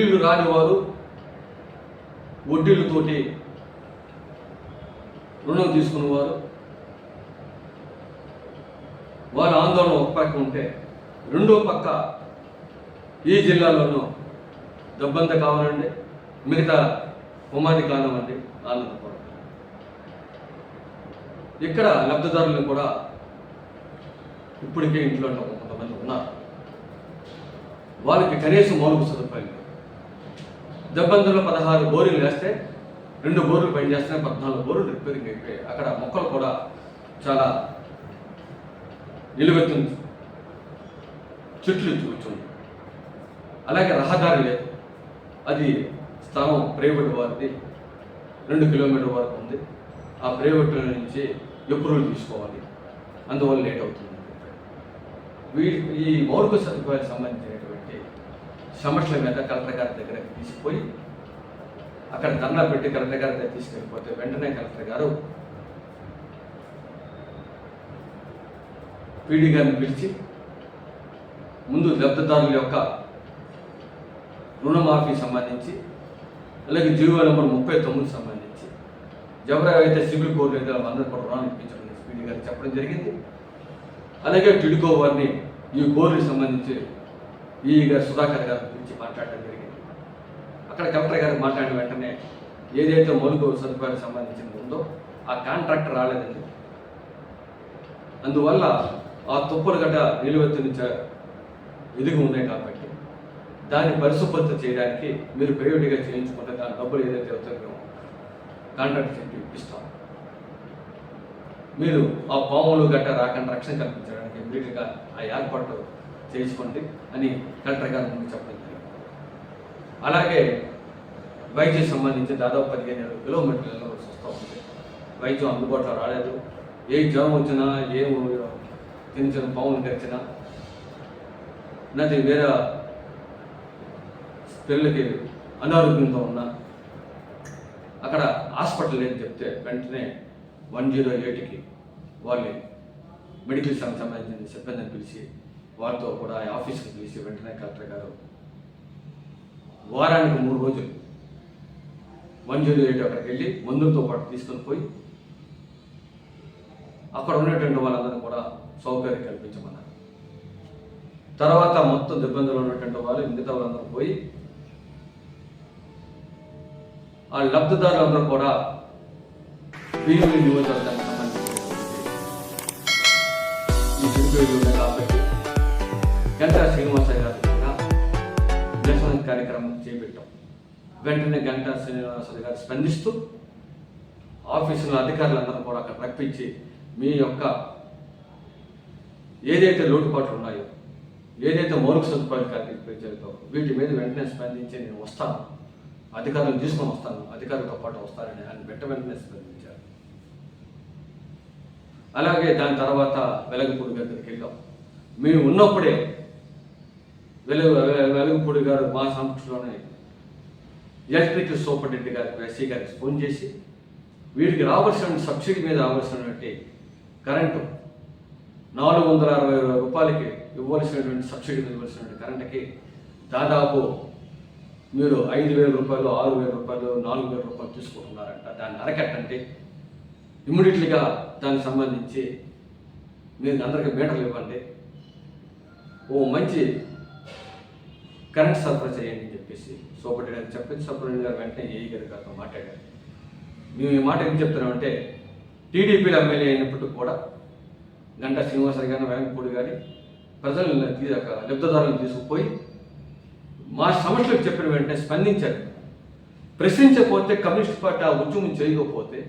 ఇల్లు రాని వారు వడ్డీలతోటి రుణం తీసుకునేవారు వారి ఆందోళన ఒక పక్క ఉంటే రెండో పక్క ఈ జిల్లాలోనూ దబ్బంత కావాలండి. మిగతా ఉమాది కానివ్వండి ఆనందపురం ఇక్కడ లబ్ధిదారులు కూడా ఇప్పటికే ఇంట్లో కొంతమంది ఉన్నారు. వాళ్ళకి కనీసం మౌలిక సదుపాయాలు జబ్బందులో దెబ్బందులో పదహారు బోర్లు వేస్తే రెండు బోర్లు పని చేస్తే పద్నాలుగు బోర్లు రిపేరింగ్ అయిపోయాయి. అక్కడ మొక్కలు కూడా చాలా నిలువెత్తుంది. చెట్లు కూర్చుంది అలాగే రహదారి లేదు. అది స్థలం ప్రైవేట్ వారిది. రెండు కిలోమీటర్ వరకు ఉంది. ఆ ప్రైవేట్ నుంచి ఎప్రూవల్ తీసుకోవాలి. అందువల్ల లేట్ అవుతుంది. వీటి ఈ మౌలిక సదుపాయాలకు సంబంధించి సమస్యల మీద కలెక్టర్ గారి దగ్గరకు తీసుకుపోయి అక్కడ ధర్నా పెట్టి కలెక్టర్ గారి దగ్గర తీసుకెళ్ళిపోతే వెంటనే కలెక్టర్ గారు పీడీ గారిని పిలిచి ముందు లబ్ధిదారుల యొక్క రుణమాఫీ సంబంధించి అలాగే జీవో నెంబర్ ముప్పై తొమ్మిది సంబంధించి ఎవరైతే సివిల్ కోర్టు అయితే అందరూ కూడా రుణాలు ఇప్పించడం స్పీడీ గారికి చెప్పడం జరిగింది. అలాగే టిడికో వారిని ఈ కోర్టుకి సంబంధించి ఈ సుధాకర్ గారి గురించి మాట్లాడడం జరిగింది. అక్కడ కలెక్టర్ గారు మాట్లాడిన వెంటనే ఏదైతే మౌలిక సదుపాయాలకు సంబంధించింది ఉందో ఆ కాంట్రాక్ట్ రాలేదండి. అందువల్ల ఆ తుప్పలు గడ్డ నిలువెత్తుని ఎదుగు ఉన్నాయి కాబట్టి దాన్ని పరిశుభ్రత చేయడానికి మీరు ప్రైవేట్గా చేయించుకుంటే దాని డబ్బులు ఏదైతే అవుతారో కాంట్రాక్ట్ చెప్పి ఇప్పిస్తాం. మీరు ఆ పాములు గట్ట రాకుండా రక్షణ కల్పించడానికి ఇమీడియట్గా ఆ ఏర్పాటు చేసుకోండి అని కలెక్టర్ గారు ముందు చెప్పడం జరిగింది. అలాగే వైద్యం సంబంధించి దాదాపు పదిహేను ఇరవై కిలోమీటర్లలో వస్తూ ఉంది. వైద్యం అందుబాటులో రాలేదు. ఏ జ్వరం వచ్చినా ఏ చిన్న చిన్న పాములు తెచ్చినా నది వేరే పిల్లలకి అనారోగ్యంతో ఉన్నా అక్కడ హాస్పిటల్ లేదని చెప్తే వెంటనే వన్ జీరో ఎయిట్కి వాళ్ళని మెడికల్ సంబంధించిన సిబ్బందిని పిలిచి వారితో కూడా ఆ ఆఫీస్కి పిలిచి వెంటనే కలెక్టర్ గారు వారానికి మూడు రోజులు వన్ జీరో ఎయిట్ అక్కడికి వెళ్ళి మందులతో పాటు తీసుకొని పోయి అక్కడ ఉన్నటువంటి వాళ్ళందరూ కూడా సౌకర్యం కల్పించమన్నారు. తర్వాత మొత్తం దిబ్బందులు ఉన్నటువంటి వాళ్ళు మిగతా వాళ్ళందరూ పోయి ఆ లబ్ధిదారులందరూ కూడా భీమిలి నియోజకవర్గానికి సంబంధించిన ఈ కాబట్టి గంటా శ్రీనివాసయ్య గారు కూడా నిరసన కార్యక్రమం చేపట్టాం. వెంటనే గంటా శ్రీనివాసయ్య గారు స్పందిస్తూ ఆఫీసులో అధికారులందరూ కూడా అక్కడ రప్పించి మీ యొక్క ఏదైతే లోటుపాట్లు ఉన్నాయో ఏదైతే మౌలిక సదుపాయాలు కల్పించారో వీటి మీద వెంటనే స్పందించి నేను వస్తాను. అధికారులు తీసుకొని వస్తాను. అధికారులతో పాటు వస్తానని ఆయన వెంట వెంటనే స్పందించారు. అలాగే దాని తర్వాత వెలగపూడి దగ్గరికి వెళ్ళాం. మేము ఉన్నప్పుడే వెలుగు వెలుగుపూడి గారు మా సంస్థలోనే ఎలక్ట్రికల్ సూపరింటెండెంట్ గారికి ఎస్సీ గారికి ఫోన్ చేసి వీడికి రావాల్సిన సబ్సిడీ మీద రావాల్సినటువంటి కరెంటు నాలుగు వందల అరవై రూపాయలకి ఇవ్వాల్సినటువంటి సబ్సిడీ మీద ఇవ్వాల్సినటువంటి కరెంటుకి దాదాపు మీరు ఐదు వేల రూపాయలు ఆరు వేల రూపాయలు నాలుగు వేల రూపాయలు తీసుకుంటున్నారంట. దాన్ని అరకట్టండి ఇమ్మీడియట్లీగా దానికి సంబంధించి మీరు అందరికీ మీటర్లు ఇవ్వండి. ఓ మంచి కరెంట్ సరఫరా చేయండి అని చెప్పేసి సూపరింటెండెంట్ చెప్పేసి సూపరింటెండెంట్ గారు వెంటనే ఏ గారి గారితో మాట్లాడారు. మేము ఈ మాట ఏం చెప్తున్నామంటే టీడీపీలో ఎమ్మెల్యే అయినప్పటికీ కూడా గంటా శ్రీనివాసరావు గారిని వెంకపూడి గారి ప్రజలను తీ- లబ్ధిదారులను తీసుకుపోయి మా సమస్యలకు చెప్పిన వెంటనే స్పందించారు. ప్రశ్నించకపోతే కమ్యూనిస్ట్ పార్టీ ఆ ఉద్యమం చేయకపోతే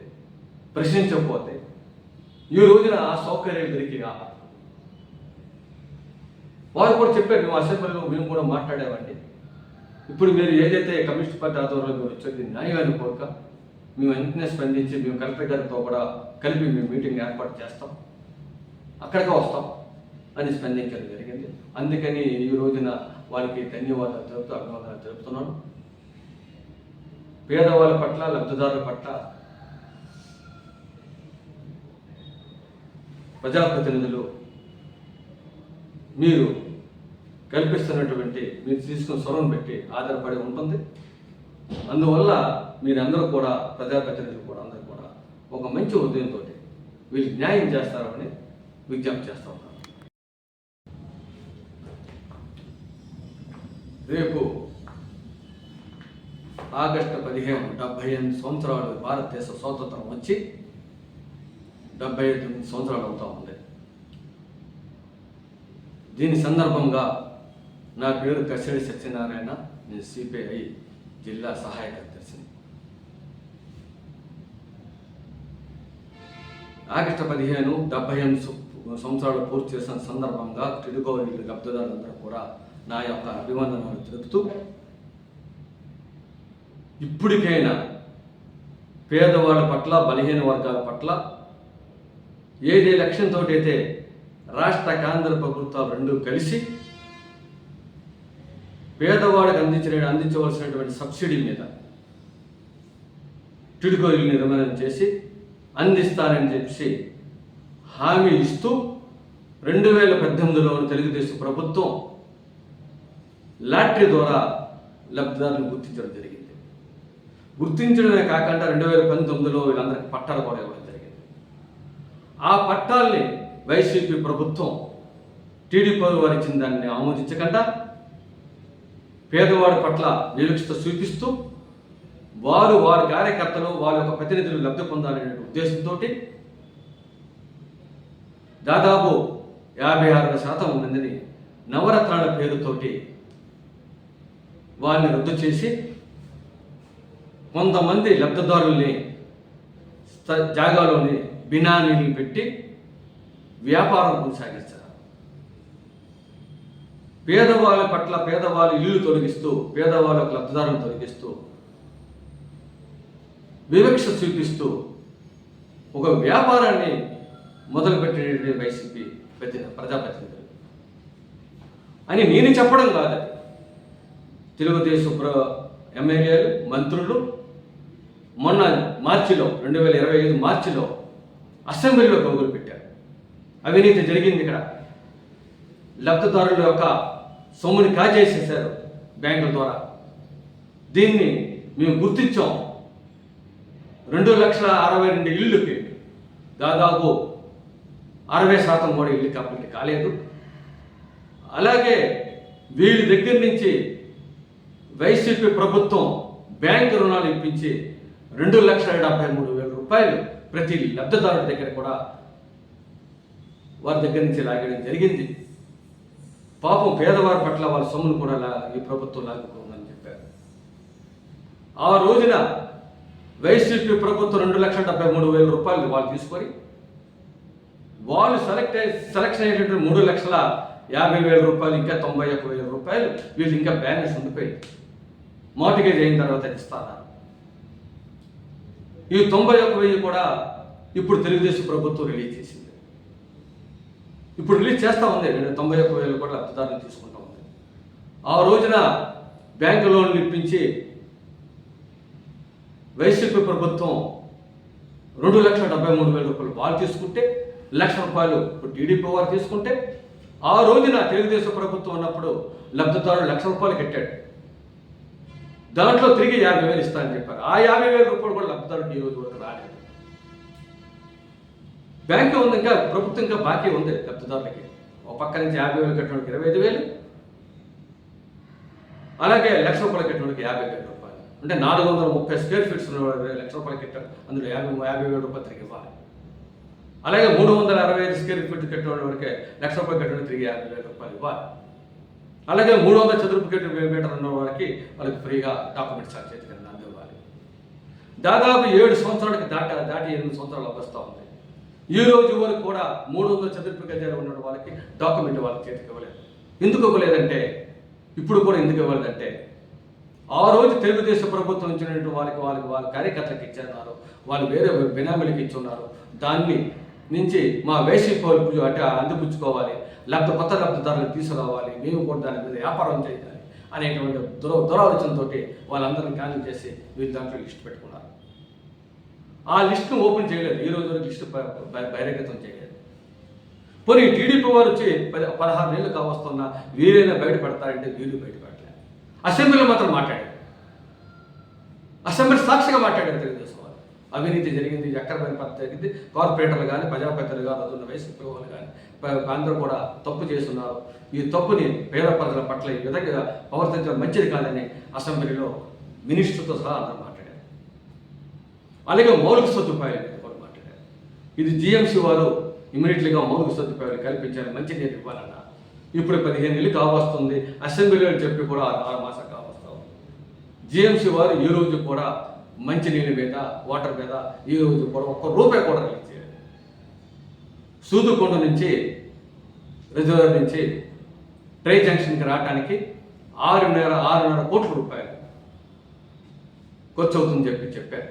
ప్రశ్నించకపోతే ఈ రోజున ఆ సౌకర్యాలు దొరికి వారు కూడా చెప్పారు మేము అసెంబ్లీలో మేము కూడా మాట్లాడామండి. ఇప్పుడు మీరు ఏదైతే కమ్యూనిస్ట్ పార్టీ ఆధ్వర్యంలో మీరు వచ్చేది న్యాయాన్ని కోరిక. మేము వెంటనే స్పందించి మేము కలెక్టర్ గారితో కూడా కలిపి మేము మీటింగ్ ఏర్పాటు చేస్తాం. అక్కడికే వస్తాం. అని స్పందించడం జరిగింది. అందుకని ఈ రోజున వాళ్ళకి ధన్యవాదాలు తెలుపుతూ అభినందనలు తెలుపుతున్నాను. పేదవాళ్ళ పట్ల లబ్ధిదారుల పట్ల ప్రజాప్రతినిధులు మీరు కల్పిస్తున్నటువంటి మీరు తీసుకున్న స్వరం బట్టి ఆధారపడి ఉంటుంది. అందువల్ల మీరందరూ కూడా ప్రజాప్రతినిధులు కూడా అందరూ కూడా ఒక మంచి ఉదయంతో వీళ్ళు న్యాయం చేస్తారని విజ్ఞప్తి చేస్తూ ఉన్నారు రేపు ఆగస్టు పదిహేను డెబ్బై ఎనిమిది సంవత్సరాలు భారతదేశ స్వాతంత్రం వచ్చి డెబ్బై ఎనిమిది సంవత్సరాలు అవుతా ఉంది. దీని సందర్భంగా నా పేరు కసిడి సత్యనారాయణ నేను సిపిఐ జిల్లా సహాయ కార్యదర్శిని ఆగస్టు పదిహేను డెబ్బై ఎనిమిది సంవత్సరాలు పూర్తి చేసిన సందర్భంగా తిరుగోలు లబ్ధిదారులందరూ కూడా నా యొక్క అభివందనాలు తెలుపుతూ ఇప్పటికైనా పేదవాళ్ళ పట్ల బలహీన వర్గాల పట్ల ఏదే లక్ష్యంతో అయితే రాష్ట్ర కేంద్ర ప్రభుత్వాలు రెండు కలిసి పేదవాడికి అందించిన అందించవలసినటువంటి సబ్సిడీ మీద టిడుకోలు నిర్మాణం చేసి అందిస్తానని చెప్పి హామీ ఇస్తూ రెండు వేల పద్దెనిమిదిలో తెలుగుదేశం ప్రభుత్వం లాటరీ ద్వారా లబ్ధిదారులను గుర్తించడం జరిగింది. గుర్తించడమే కాకుండా రెండు వేల పంతొమ్మిదిలో వీళ్ళందరికీ పట్టాలు కూడా ఇవ్వడం జరిగింది. ఆ పట్టాల్ని వైసీపీ ప్రభుత్వం టీడీపీ వారు ఇచ్చిన దాన్ని ఆమోదించకుండా పేదవాడి పట్ల నిరీక్షత చూపిస్తూ వారు వారి కార్యకర్తలు వారి యొక్క ప్రతినిధులు లబ్ధి పొందాలనే ఉద్దేశంతో దాదాపు యాభై ఆరు శాతం మందిని నవరత్నాల పేరుతోటి వారిని రద్దు చేసి కొంతమంది లబ్ధిదారుల్ని జాగాలోని బినామీలు పెట్టి వ్యాపారం కొనసాగిస్తారు పేదవాళ్ళ పట్ల పేదవాళ్ళు ఇల్లు తొలగిస్తూ పేదవాళ్ళకు లబ్ధిదారులను తొలగిస్తూ వివక్ష చూపిస్తూ ఒక వ్యాపారాన్ని మొదలుపెట్టిన వైసీపీ ప్రతి ప్రజాప్రతినిధులు. అని నేను చెప్పడం కాదు. తెలుగుదేశం ప్ర ఎమ్మెల్యేలు మంత్రులు మొన్న మార్చిలో రెండు వేల ఇరవై ఐదు మార్చిలో అసెంబ్లీలో గొంగులు పెట్టారు అవినీతి జరిగింది ఇక్కడ. లబ్ధిదారుల యొక్క సొమ్ముని కాజేసేశారు బ్యాంకుల ద్వారా. దీన్ని మేము గుర్తించాం. రెండు లక్షల అరవై రెండు ఇళ్ళుకి దాదాపు అరవై శాతం కూడా ఇల్లు కంప్లీట్ కాలేదు. అలాగే వీళ్ళ దగ్గర నుంచి వైసీపీ ప్రభుత్వం బ్యాంకు రుణాలు ఇప్పించి రెండు లక్షల డెబ్బై మూడు వేల రూపాయలు ప్రతి లబ్ధిదారుడి దగ్గర కూడా వారి దగ్గర నుంచి లాగడం జరిగింది. పాపం పేదవారి పట్ల వాళ్ళ సొమ్మును కూడా ఈ ప్రభుత్వం లాగుకుందని చెప్పారు. ఆ రోజున వైసీపీ ప్రభుత్వం రెండు లక్షల డెబ్బై మూడు వేల రూపాయలు వాళ్ళు తీసుకొని వాళ్ళు సెలెక్ట్ అయ్యి సెలక్షన్ అయ్యేటటువంటి మూడు లక్షల యాభై వేల రూపాయలు ఇంకా తొంభై ఒక్క వేల రూపాయలు వీళ్ళు ఇంకా బ్యాలెన్స్ ఉండిపోయింది మోటిగేజ్ అయిన తర్వాత ఇస్తారా ఈ తొంభై ఒక్క వెయ్యి కూడా ఇప్పుడు తెలుగుదేశం ప్రభుత్వం రిలీజ్ చేసింది. ఇప్పుడు రిలీజ్ చేస్తూ ఉంది. నేను తొంభై ఒక్క వేలు కూడా లబ్ధిదారులు తీసుకుంటా ఉంది. ఆ రోజున బ్యాంకు లోన్లు ఇప్పించి వైసీపీ ప్రభుత్వం రెండు లక్షల డెబ్బై మూడు వేల రూపాయలు వాళ్ళు తీసుకుంటే లక్ష రూపాయలు టీడీపీ వారు తీసుకుంటే ఆ రోజున తెలుగుదేశం ప్రభుత్వం ఉన్నప్పుడు లబ్ధిదారుడు లక్ష రూపాయలు కట్టాడు. దాంట్లో తిరిగి యాభై వేలు ఇస్తానని చెప్పారు. ఆ యాభై వేల రూపాయలు కూడా లబ్ధిదారుడికి ఈ రోజు వరకు రాలేదు. బ్యాంకు ఉంది ఇంకా ప్రభుత్వం ఇంకా బాకీ ఉంది లబ్ధిదారులకి ఒక పక్క నుంచి యాభై వేలు కట్టడానికి ఇరవై ఐదు వేలు. అలాగే లక్ష రూపాయలు కట్టడానికి యాభై వేల రూపాయలు. అంటే నాలుగు వందల ముప్పై స్క్వేర్ ఫీట్స్ ఉన్న లక్ష రూపాయలు కట్టారు అందులో యాభై యాభై వేల రూపాయలు తిరిగి ఇవ్వాలి. అలాగే మూడు వందల అరవై ఐదు స్క్వేర్ ఫీట్ కట్టిన వరకే లక్ష రూపాయలు కట్టిన తిరిగి యాభై వేల రూపాయలు ఇవ్వాలి. అలాగే మూడు వందల చదురపు మీటర్ ఉన్న వారికి వాళ్ళకి ఫ్రీగా డాక్యుమెంట్ చార్జ్ చేతి కింద అందివ్వాలి. దాదాపు ఏడు సంవత్సరాలకి దాట దాటి ఎనిమిది సంవత్సరాలు వస్తూ ఉంది. ఈ రోజు వరకు కూడా మూడు వందల చదురపు గజాలు ఉన్న వాళ్ళకి డాక్యుమెంట్ వాళ్ళ చేతికి ఇవ్వలేదు. ఎందుకు ఇవ్వలేదంటే ఇప్పుడు కూడా ఎందుకు ఇవ్వలేదంటే ఆ రోజు తెలుగుదేశం ప్రభుత్వం ఇచ్చినట్టు వాళ్ళకి వాళ్ళకి వాళ్ళ కార్యకర్తలకు ఇచ్చారు వాళ్ళు వేరే బినామీలకు ఇచ్చున్నారు. దాన్ని నుంచి మా వేసి కోల్పు అంటే అందిపుచ్చుకోవాలి లేకపోతే కొత్త లబ్ధిదారులు తీసుకురావాలి మేము కూడా దాని మీద వ్యాపారం చేయాలి అనేటువంటి దుర దురాలోచనతోటి వాళ్ళందరిని ఖాళీ చేసి వీళ్ళు దాంట్లో లిస్ట్ పెట్టుకున్నారు. ఆ లిస్ట్ను ఓపెన్ చేయలేదు. ఈ రోజు వరకు లిస్టు బహిరంగతం చేయలేదు. పోనీ టీడీపీ వారు వచ్చి పది పదహారు నెలలు కావస్తున్నా వీరైనా బయటపడతారంటే వీరు బయటపడలేదు అసెంబ్లీలో మాత్రం మాట్లాడారు. అసెంబ్లీ సాక్షిగా మాట్లాడారు తెలుగుదేశం వారు. అవినీతి జరిగింది ఎక్కడమైన పని జరిగింది కార్పొరేటర్లు కానీ ప్రజాప్రతినిధులు కానీ అదున్న వైసీపీ వాళ్ళు కానీ అందరూ కూడా తప్పు చేస్తున్నారు. ఈ తప్పుని పేద ప్రజల పట్ల ఈ విధంగా ప్రవర్తించడం మంచిది కాదని అసెంబ్లీలో మినిస్టర్తో సహా అందరూ అలాగే మౌలిక సదుపాయాలు మీద కూడా మాట్లాడారు ఇది జిఎంసీ వారు ఇమీడియట్లీగా మౌలిక సదుపాయాలు కల్పించాలి మంచి నీరు ఇవ్వాలన్న. ఇప్పుడు పదిహేను నెలలు కావస్తుంది అసెంబ్లీలో చెప్పి కూడా ఆరు ఆరు మాసాలు కావస్తా ఉంది జిఎంసీ వారు ఈ రోజు కూడా మంచి నీళ్ళ మీద వాటర్ మీద ఈ రోజు కూడా ఒక్క రూపాయి కూడా రిలీజ్ సూదుకొండ నుంచి రిజర్వర్ నుంచి ట్రై జంక్షన్కి రావడానికి ఆరున్నర ఆరున్నర కోట్ల రూపాయలు ఖర్చు అవుతుందని చెప్పి చెప్పారు.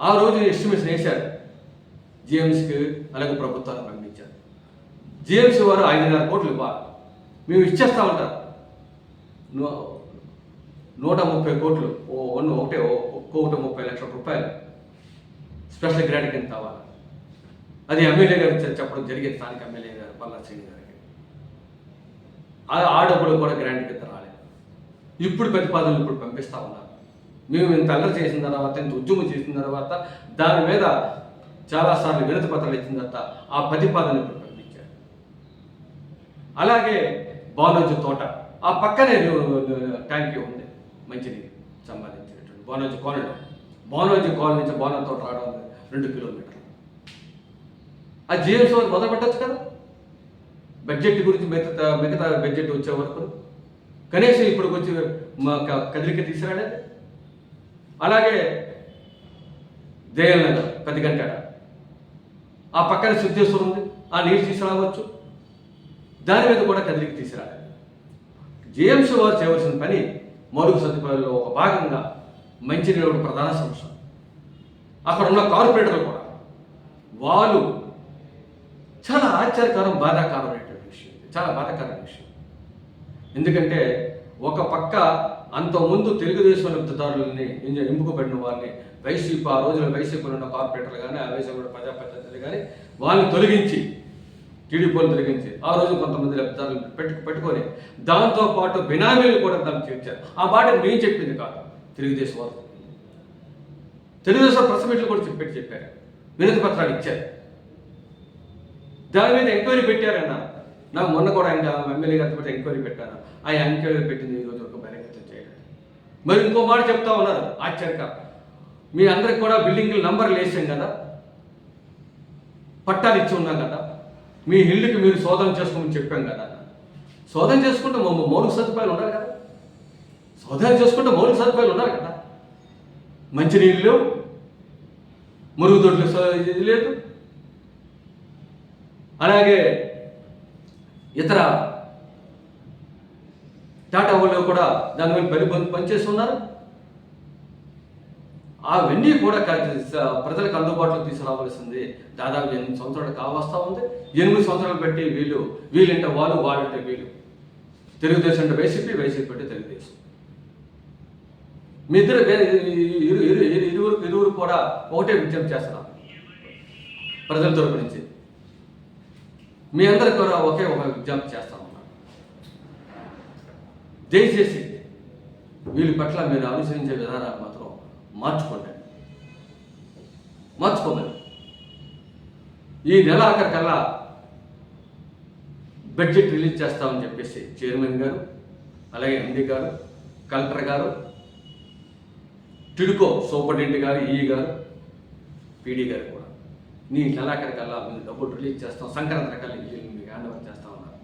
ఆ రోజు ఎస్టిమేషన్ వేశారు. జేమ్స్కి అలాగే ప్రభుత్వాన్ని పంపించారు. జేమ్స్ వారు ఐదున్నర కోట్లు ఇవ్వాలి. మేము ఇచ్చేస్తా ఉంటారు నూట ముప్పై కోట్లు ఓ వన్ ఒకటే ఒక్కొక్కటి ముప్పై లక్షల రూపాయలు స్పెషల్ గ్రాంట్ కింద కావాలి అది ఎమ్మెల్యే గారు చెప్పడం జరిగింది స్థానిక ఎమ్మెల్యే గారు పల్లా శ్రీని గారికి. ఆ- ఆ డబ్బులు కూడా గ్రాంట్ కింద రాలేదు. ఇప్పుడు ప్రతిపాదనలు ఇప్పుడు పంపిస్తా ఉన్నారు. మేము ఇంత అల్లరి చేసిన తర్వాత ఇంత ఉద్యమం చేసిన తర్వాత దాని మీద చాలాసార్లు వినతి పత్రాలు ఇచ్చిన తర్వాత ఆ ప్రతిపాదన ఇప్పుడు పంపించారు అలాగే బాలోజీ తోట ఆ పక్కనే ట్యాంకీ ఉంది మంచినీరు సంపాదించినటువంటి బానోజు కాలనీ. బానోజు కాలనీ నుంచి బానో తోట రావడం రెండు కిలోమీటర్లు. ఆ జిఎంసీ వారు మొదలు పెట్టచ్చు కదా? బడ్జెట్ గురించి మిగతా మిగతా బడ్జెట్ వచ్చే వరకు. కనీసం ఇప్పుడు వచ్చి మా క- కదిలిక తీసుకురాలేదు అలాగే దేయల్ నగర్ పది గంటల ఆ పక్కన సిద్ధేశ్వరం ఉంది ఆ నీరు తీసుకురావచ్చు. దాని మీద కూడా కదిలికి తీసుకురాలేదు. జేఎంసీ వారు చేయవలసిన పని మరుగు సదుపాయాల్లో ఒక భాగంగా మంచినీరు ఒక ప్రధాన సమస్య అక్కడ ఉన్న కార్పొరేటర్లు కూడా. వాళ్ళు చాలా ఆశ్చర్యకరం బాధాకరమైనటువంటి విషయం. చాలా బాధాకరమైన విషయం. ఎందుకంటే ఒక పక్క అంతకుముందు తెలుగుదేశం లబ్ధిదారులని ఎంజ- ఎంపికబడిన వారిని వైసీపీ ఆ రోజున వైసీపీలో ఉన్న కార్పొరేటర్లు కానీ ఆ వైసీపీ ప్రజాప్రతినిధులు కానీ వాళ్ళని తొలగించి టీడీపీని తొలగించి ఆ రోజు కొంతమంది లబ్ధిదారులు పెట్టు పెట్టుకొని దాంతో పాటు బినామీలు కూడా దాన్ని తీర్చారు ఆ మాట మేము చెప్పింది కాదు. తెలుగుదేశం వారు. తెలుగుదేశం ప్రెస్ మీట్లు కూడా చెప్పి చెప్పారు. వినతి పత్రాలు ఇచ్చారు. దాని మీద ఎంక్వైరీ పెట్టారన్న. నాకు మొన్న కూడా ఆయన ఎమ్మెల్యే గారితో ఎంక్వైరీ పెట్టాను. ఆ ఎంక్వైరీ పెట్టింది ఈ రోజు ఒక బహిరంగతం చేయడం మరి ఇంకో మాట చెప్తా ఉన్నారు. ఆశ్చర్యక మీ అందరికి కూడా బిల్డింగ్ నంబర్లు వేసాం కదా. పట్టాలు ఇచ్చి ఉన్నాం కదా. మీ ఇల్లుకి మీరు శోధన చేసుకోమని చెప్పాం కదా. శోధన చేసుకుంటే మౌ- మౌలిక సదుపాయాలు ఉండాలి కదా. శోధన చేసుకుంటే మౌలిక సదుపాయాలు ఉండాలి కదా. మంచినీళ్ళు మురుగుదొడ్లు ఇది లేదు. అలాగే ఇతర టాటా వాళ్ళు కూడా దాని మీద పని పనిచేస్తున్నారు అవన్నీ కూడా ప్రజలకు అందుబాటులో తీసుకురావాల్సింది. దాదాపు ఎనిమిది సంవత్సరాలు కావస్తా ఉంది. ఎనిమిది సంవత్సరాలు పెట్టి వీళ్ళు వీళ్ళంటే వాళ్ళు వాళ్ళంటే వీళ్ళు. తెలుగుదేశం అంటే వైసీపీ వైసీపీ అంటే తెలుగుదేశం. మీ ఇద్దరు ఇరు ఇరువురు ఇరువురు కూడా ఒకటే విజ్ఞప్తి చేస్తున్నాం ప్రజల తరపు నుంచి. మీ అందరికి కూడా ఒకే ఒక విజ్ఞప్తి చేస్తాం దయచేసి వీళ్ళ పట్ల మీరు అనుసరించే విధానాలు మాత్రం మార్చుకోండి. మార్చుకోమని. ఈ నెల ఆఖరికల్లా బడ్జెట్ రిలీజ్ చేస్తామని చెప్పేసి చైర్మన్ గారు అలాగే ఎండి గారు కలెక్టర్ గారు టిడుకో సూపరింటెండెంట్ గారు ఈ గారు పీడీ గారు కూడా. నీ నెలాఖరికల్లా మీరు డబ్బులు రిలీజ్ చేస్తాం. సంక్రాంతి రకాల మీకు హ్యాండ్ ఓవర్ చేస్తాం ఉన్నారు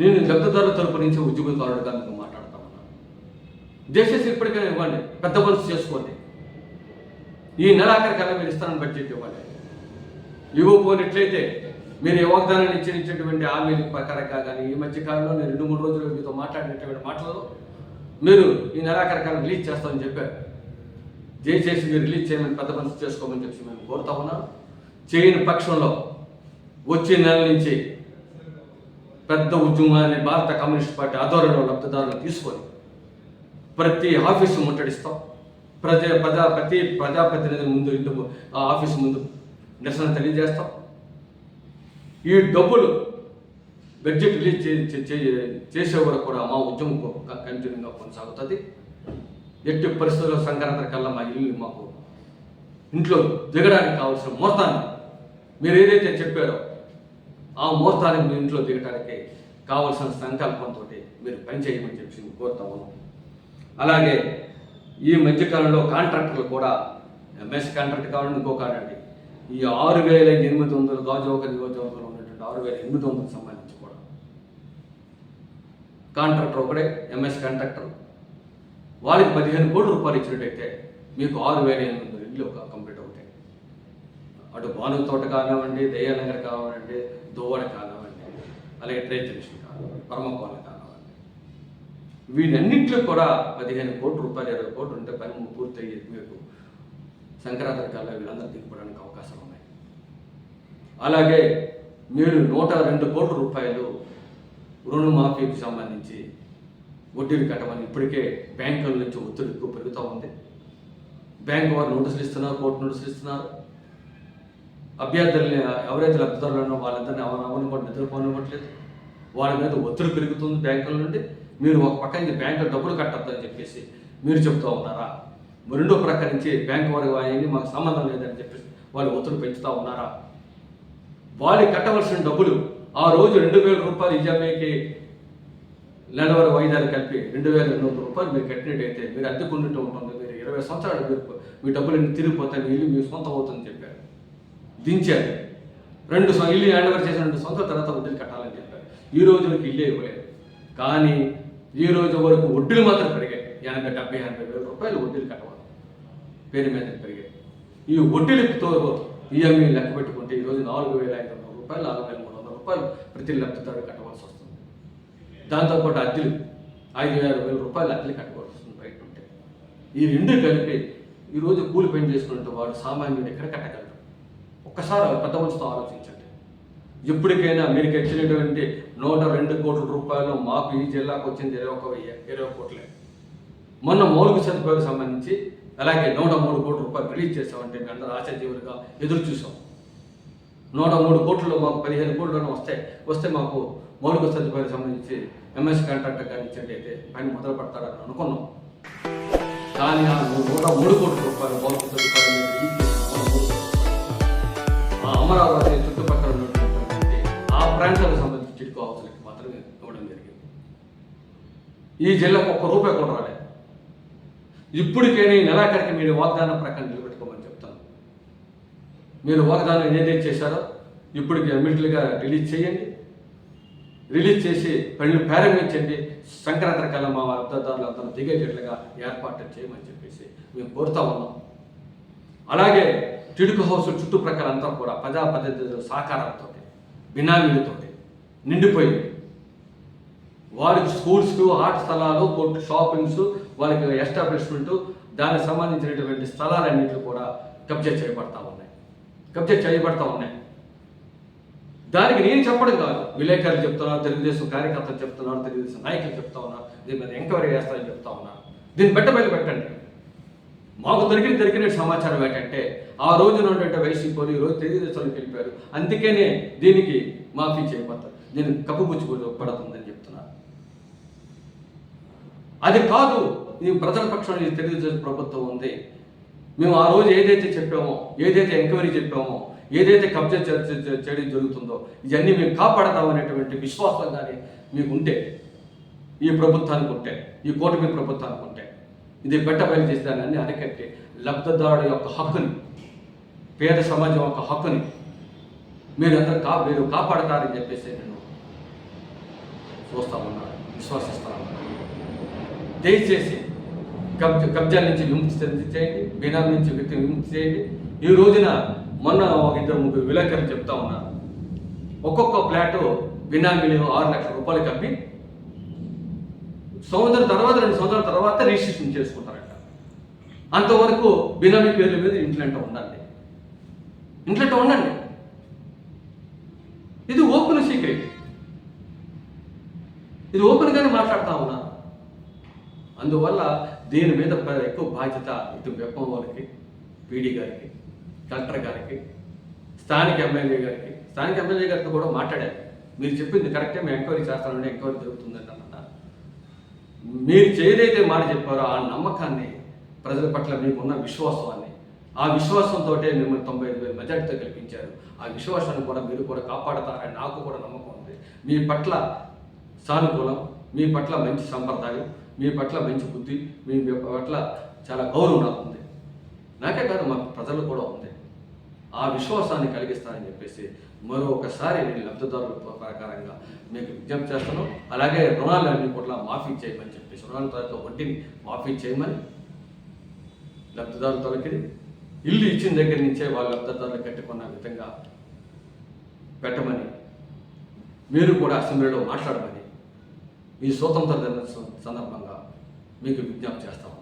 నేను లబ్ధిదారుల తరపు నుంచి ఉద్యోగదారుడుగా మీకు మాట్లాడుతా ఉన్నాను దయచేసి ఇప్పటికైనా ఇవ్వండి. పెద్ద మనసు చేసుకోండి. ఈ నెలాఖరికల్లా మీరు ఇస్తానని బడ్జెట్ ఇవ్వండి. ఇవ్వకపోయినట్లయితే మీరు ఏ వాగ్దానాన్ని ఇచ్చినటువంటి హామీల ప్రకారంగా కానీ ఈ మధ్య కాలంలో నేను రెండు మూడు రోజులు మీతో మాట్లాడినటువంటి మాటలలో మీరు ఈ నెలాఖరికాలం రిలీజ్ చేస్తామని చెప్పారు. దయచేసి మీరు రిలీజ్ చేయమని పెద్ద మనసు చేసుకోమని చెప్పి మేము కోరుతా ఉన్నాం. చేయని పక్షంలో వచ్చే నెల నుంచి పెద్ద ఉద్యమాన్ని భారత కమ్యూనిస్ట్ పార్టీ ఆధ్వర్యంలో లబ్ధిదారులు తీసుకొని ప్రతి ఆఫీసు ముట్టడిస్తాం. ప్రజా ప్రజా ప్రతి ప్రజాప్రతినిధి ముందు ఇల్లు ఆ ఆఫీసు ముందు నిరసన తెలియజేస్తాం. ఈ డబ్బులు బడ్జెట్ రిలీజ్ చే- చే- చేసే వరకు కూడా మా ఉద్యమం కంటిన్యూగా కొనసాగుతుంది. ఎట్టి పరిస్థితుల్లో సంక్రాంతి కల్లా మా ఇల్లు మాకు ఇంట్లో దిగడానికి కావాల్సిన ముహూర్తాన్ని మీరు ఏదైతే చెప్పారో ఆ ముహూర్తానికి మీ ఇంట్లో దిగటానికి కావాల్సిన సంకల్పంతో మీరు పనిచేయమని చెప్పి కోరుతా ఉన్నాం. అలాగే ఈ మధ్యకాలంలో కాంట్రాక్టర్లు కూడా ఎంఎస్ కాంట్రాక్ట్ కావాలని ఇంకో కాదండి ఈ ఆరు వేల ఎనిమిది వందలు గాజువాక నియోజకవర్గంలో ఉన్నటువంటి ఆరు వేల ఎనిమిది వందలకు సంబంధించి కూడా కాంట్రాక్టర్ ఒకడే ఎంఎస్ కాంట్రాక్టర్. వాళ్ళకి పదిహేను కోట్ల రూపాయలు ఇచ్చినట్టయితే మీకు ఆరు వేల ఎనిమిది వందల ఇల్లు ఒక అటు బాలుగు తోట కానివ్వండి దయ్యానగర్ కానివ్వండి దోవడ కానివ్వండి అలాగే ట్రైన్ జంక్షన్ కానివ్వండి పరమకోన కానివ్వండి. వీటన్నింటిలో కూడా పదిహేను కోట్ల రూపాయలు ఇరవై కోట్లు ఉంటే పని పూర్తయ్యి మీకు సంక్రాంతి కాలంలో వీళ్ళందరూ దిగిపోవడానికి అవకాశాలు ఉన్నాయి. అలాగే మీరు నూట రెండు కోట్ల రూపాయలు రుణమాఫీకి సంబంధించి వడ్డీలు కట్టమని ఇప్పటికే బ్యాంకుల నుంచి ఒత్తిడి ఎక్కువ పెరుగుతూ ఉంది. బ్యాంకు వారు నోటీసులు ఇస్తున్నారు కోర్టు నోటీసులు ఇస్తున్నారు. అభ్యర్థుల్ని ఎవరైతే లబ్ధిదారులను వాళ్ళందరినీ ఎవరు కూడా నిద్రపోనివ్వట్లేదు వాళ్ళ మీద ఒత్తిడి పెరుగుతుంది బ్యాంకుల నుండి. మీరు ఒక పక్క నుంచి బ్యాంకులో డబ్బులు కట్టద్దని చెప్పేసి మీరు చెప్తూ ఉన్నారా? రెండో ప్రక్క నుంచి బ్యాంకు వారికి అవన్నీ మాకు సంబంధం లేదని చెప్పేసి వాళ్ళు ఒత్తిడి పెంచుతూ ఉన్నారా? వాళ్ళు కట్టవలసిన డబ్బులు ఆ రోజు రెండు వేల రూపాయలు ఈఎంఐకి నెలవారి వాయిదాలు కలిపి రెండు వేల రెండు వందల రూపాయలు మీరు కట్టినట్టయితే మీరు అద్దెకున్నట్టు ఉంటుంది. మీరు ఇరవై సంవత్సరాలు మీరు మీ డబ్బులు తిరిగిపోతాయి మీ ఇల్లు మీ సొంతం అవుతుందని చెప్పి దించారు. రెండు సం- ఇల్లు హ్యాండ్ ఓవర్ చేసిన రెండు సంవత్సరాల తర్వాత వడ్డీలు కట్టాలని చెప్పారు. ఈ రోజులకు ఇల్లే ఇవ్వలేదు. కానీ ఈ రోజు వరకు వడ్డీలు మాత్రం పెరిగాయి. ఎనభై డెబ్బై ఎనభై వేల రూపాయలు వడ్డీలు కట్టవాలి పేరు మీద పెరిగాయి. ఈ వడ్డీలతో ఈఎంఐ లెక్క పెట్టుకుంటే ఈరోజు నాలుగు వేల ఐదు వందల రూపాయలు నాలుగు వేల మూడు వందల రూపాయలు ప్రతి లబ్ధిదారు కట్టవలసి వస్తుంది. దాంతోపాటు అద్దెలు ఐదు ఆరు వేల రూపాయలు అద్దెలు కట్టవలసి వస్తుంది బయట ఉంటే. ఈ రెండు కలిపి ఈరోజు కూలి పని చేసుకున్నట్టు వాడు సామాన్యుడు ఎక్కడ కట్టగలరు ఒక్కసారి పెద్ద మనసుతో ఆలోచించండి. ఎప్పటికైనా మీరు ఇచ్చినటువంటి నూట రెండు కోట్ల రూపాయలు మాకు ఈ జిల్లాకు వచ్చింది ఇరవై ఒక వెయ్యి ఇరవై కోట్లే. మొన్న మౌలిక సదుపాయాలకు సంబంధించి అలాగే నూట మూడు కోట్ల రూపాయలు రిలీజ్ చేసామంటే మేము అందరూ ఆశాజీవులుగా ఎదురు చూసాం నూట మూడు కోట్లు మాకు పదిహేను కోట్లను వస్తాయి. వస్తే మాకు మౌలిక సదుపాయాలకు సంబంధించి ఎంఎస్ కాంట్రాక్టర్ కానీ అయితే పని మొదలు పెడతాడని అనుకున్నాం. కానీ ఆ నూట మూడు కోట్ల రూపాయలు మౌలిక సదుపాయాలు రిలీజ్ అమరావతి చుట్టుపక్కల ఉన్నటువంటి ఆ ప్రాంతాలకు సంబంధించి చిరుకు హౌసులకి మాత్రమే ఇవ్వడం జరిగింది. ఈ జిల్లాకు ఒక్క రూపాయి కూడా రాలేదు. ఇప్పటికైనా ఈ నెలాఖరికి మీరు వాగ్దానం ప్రకారం నిలబెట్టుకోమని చెప్తాను. మీరు వాగ్దానం ఏదైతే చేశారో ఇప్పటికి ఇమ్మీడియట్గా రిలీజ్ చేయండి. రిలీజ్ చేసి పనులు ప్రారంభించండి. సంక్రాంతి కాలం మా అర్థదారులు అందరూ దిగేటట్లుగా ఏర్పాటు చేయమని చెప్పేసి మేము కోరుతా ఉన్నాం. అలాగే టిడుకు హౌస్ చుట్టుప్రక్కల అంతా కూడా ప్రజా పద్ధతి సహకారంతో బినామీలతో నిండిపోయింది. వారికి స్కూల్స్ ఆర్ట్ స్థలాలు కొట్టు షాపింగ్స్ వాళ్ళకి ఎస్టాబ్లిష్మెంట్ దానికి సంబంధించినటువంటి స్థలాలన్నింటిలో కూడా కబ్జా చేయబడతా ఉన్నాయి. కబ్జా చేయబడతా ఉన్నాయి. దానికి నేను చెప్పడం కాదు. విలేకరులు చెప్తున్నారు తెలుగుదేశం కార్యకర్తలు చెప్తున్నారు తెలుగుదేశం నాయకులు చెప్తా ఉన్నారు దీని మీద ఎంక్వైరీ చేస్తారని చెప్తా ఉన్నారు. దీన్ని బట్ట బయలు పెట్టండి మాకు దొరికిన దొరికిన సమాచారం ఏంటంటే ఆ రోజున ఉన్నటువంటి వైసీపీ పోలు రోజు తెలుగుదేశానికి వెళ్ళిపోయారు. అందుకనే దీనికి మాఫీ చేయబడతారు దీనికి కప్పుపుచ్చి పడుతుందని చెప్తున్నారు అది కాదు ఈ ప్రజల పక్షాన ఈ తెలుగుదేశం ప్రభుత్వం ఉంది. మేము ఆ రోజు ఏదైతే చెప్పామో ఏదైతే ఎంక్వైరీ చెప్పామో ఏదైతే కబ్జా చేయడం జరుగుతుందో ఇవన్నీ మేము కాపాడతామనేటువంటి విశ్వాసం కానీ మీకు ఉంటే ఈ ప్రభుత్వానికి ఉంటే ఈ కూటమి ప్రభుత్వానికి ఉంటే ఇది బయలు చేసేదాన్ని అరికట్టి లబ్ధదారుడు యొక్క హక్కుని పేద సమాజం యొక్క హక్కుని మీరందరూ కా మీరు కాపాడతారని చెప్పేసి నేను చూస్తా ఉన్నాను విశ్వసిస్తాను దయచేసి కబ్జ కబ్జా నుంచి విముక్తి చెంది చేయండి బినామీ నుంచి వ్యక్తి విముక్తి చేయండి. ఈ రోజున మొన్న ఒక ఇద్దరు ముగ్గురు విలేకరులు చెప్తా ఉన్నారు. ఒక్కొక్క ఫ్లాట్ బినామీలు ఆరు లక్షల రూపాయలు కప్పి సంవత్సరం తర్వాత రెండు సంవత్సరాల తర్వాత రిజిస్ట్రేషన్ చేసుకుంటారట అంతవరకు బినామీ పేర్ల మీద ఇంట్లో ఉండండి. ఇంట్లో ఉండండి. ఇది ఓపెన్ సీక్రెట్. ఇది ఓపెన్గానే మాట్లాడుతూ ఉన్నారు అందువల్ల దీని మీద ఎక్కువ బాధ్యత ఇటు వెప్పం వాళ్ళకి పీడీ గారికి కలెక్టర్ గారికి స్థానిక ఎమ్మెల్యే గారికి స్థానిక ఎమ్మెల్యే గారితో కూడా మాట్లాడారు మీరు చెప్పింది కరెక్టే మేము ఎంక్వైరీ చేస్తామంటే ఎంక్వైరీ జరుగుతుందంటే మీరు చేయదైతే మాట చెప్పారో ఆ నమ్మకాన్ని ప్రజల పట్ల మీకున్న విశ్వాసాన్ని ఆ విశ్వాసంతో మిమ్మల్ని తొంభై ఐదు వేల మెజార్టీతో గెలిపించారు. ఆ విశ్వాసాన్ని కూడా మీరు కూడా కాపాడతారని నాకు కూడా నమ్మకం ఉంది. మీ పట్ల సానుకూలం మీ పట్ల మంచి సంప్రదాయం మీ పట్ల మంచి బుద్ధి మీ పట్ల చాలా గౌరవం నాకు ఉంది. నాకే కాదు మా ప్రజలు కూడా ఉంది. ఆ విశ్వాసాన్ని కలిగిస్తానని చెప్పేసి మరొకసారి నేను లబ్ధిదారుల ప్రకారంగా మీకు విజ్ఞప్తి చేస్తాను. అలాగే రుణాలన్నీ కూడా మాఫీ చేయమని చెప్పేసి రుణాల తర్వాత వడ్డీని మాఫీ చేయమని లబ్ధిదారులకి ఇల్లు ఇచ్చిన దగ్గర నుంచే వాళ్ళ లబ్ధిదారులు కట్టుకున్న విధంగా పెట్టమని మీరు కూడా అసెంబ్లీలో మాట్లాడమని మీ స్వతంత్ర దినోత్సవం సందర్భంగా మీకు విజ్ఞప్తి చేస్తాము.